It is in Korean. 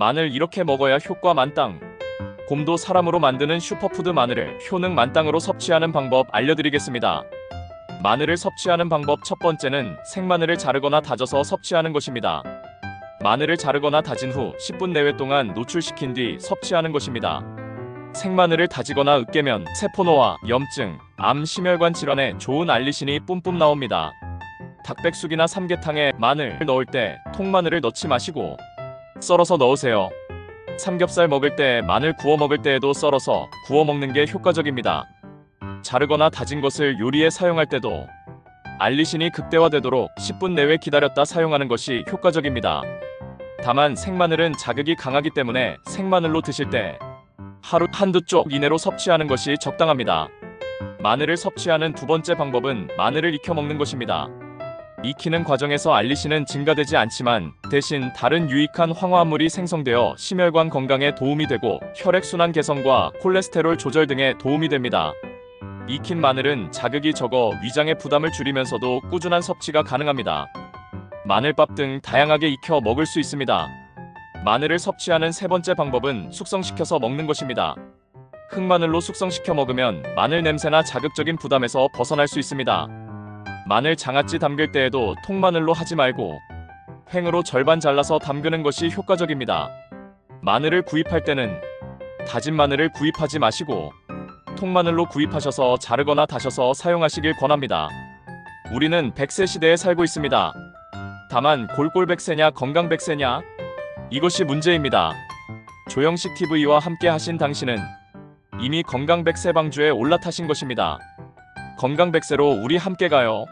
마늘 이렇게 먹어야 효과 만땅. 곰도 사람으로 만드는 슈퍼푸드 마늘을 효능 만땅으로 섭취하는 방법 알려드리겠습니다. 마늘을 섭취하는 방법 첫 번째는 생마늘을 자르거나 다져서 섭취하는 것입니다. 마늘을 자르거나 다진 후 10분 내외 동안 노출시킨 뒤 섭취하는 것입니다. 생마늘을 다지거나 으깨면 세포노화, 염증, 암, 심혈관 질환에 좋은 알리신이 뿜뿜 나옵니다. 닭백숙이나 삼계탕에 마늘 넣을 때 통마늘을 넣지 마시고 썰어서 넣으세요. 삼겹살 먹을 때 마늘 구워 먹을 때에도 썰어서 구워 먹는 게 효과적입니다. 자르거나 다진 것을 요리에 사용할 때도 알리신이 극대화되도록 10분 내외 기다렸다 사용하는 것이 효과적입니다. 다만 생마늘은 자극이 강하기 때문에 생마늘로 드실 때 하루 한두 쪽 이내로 섭취하는 것이 적당합니다. 마늘을 섭취하는 두 번째 방법은 마늘을 익혀 먹는 것입니다. 익히는 과정에서 알리신은 증가되지 않지만 대신 다른 유익한 황화합물이 생성되어 심혈관 건강에 도움이 되고 혈액순환 개선과 콜레스테롤 조절 등에 도움이 됩니다. 익힌 마늘은 자극이 적어 위장의 부담을 줄이면서도 꾸준한 섭취가 가능합니다. 마늘밥 등 다양하게 익혀 먹을 수 있습니다. 마늘을 섭취하는 세 번째 방법은 숙성시켜서 먹는 것입니다. 흑마늘로 숙성시켜 먹으면 마늘 냄새나 자극적인 부담에서 벗어날 수 있습니다. 마늘 장아찌 담글 때에도 통마늘로 하지 말고 횡으로 절반 잘라서 담그는 것이 효과적입니다. 마늘을 구입할 때는 다진 마늘을 구입하지 마시고 통마늘로 구입하셔서 자르거나 다셔서 사용하시길 권합니다. 우리는 100세 시대에 살고 있습니다. 다만 골골 100세냐 건강 100세냐 이것이 문제입니다. 조영식 TV와 함께 하신 당신은 이미 건강 100세 방주에 올라타신 것입니다. 건강 100세로 우리 함께 가요.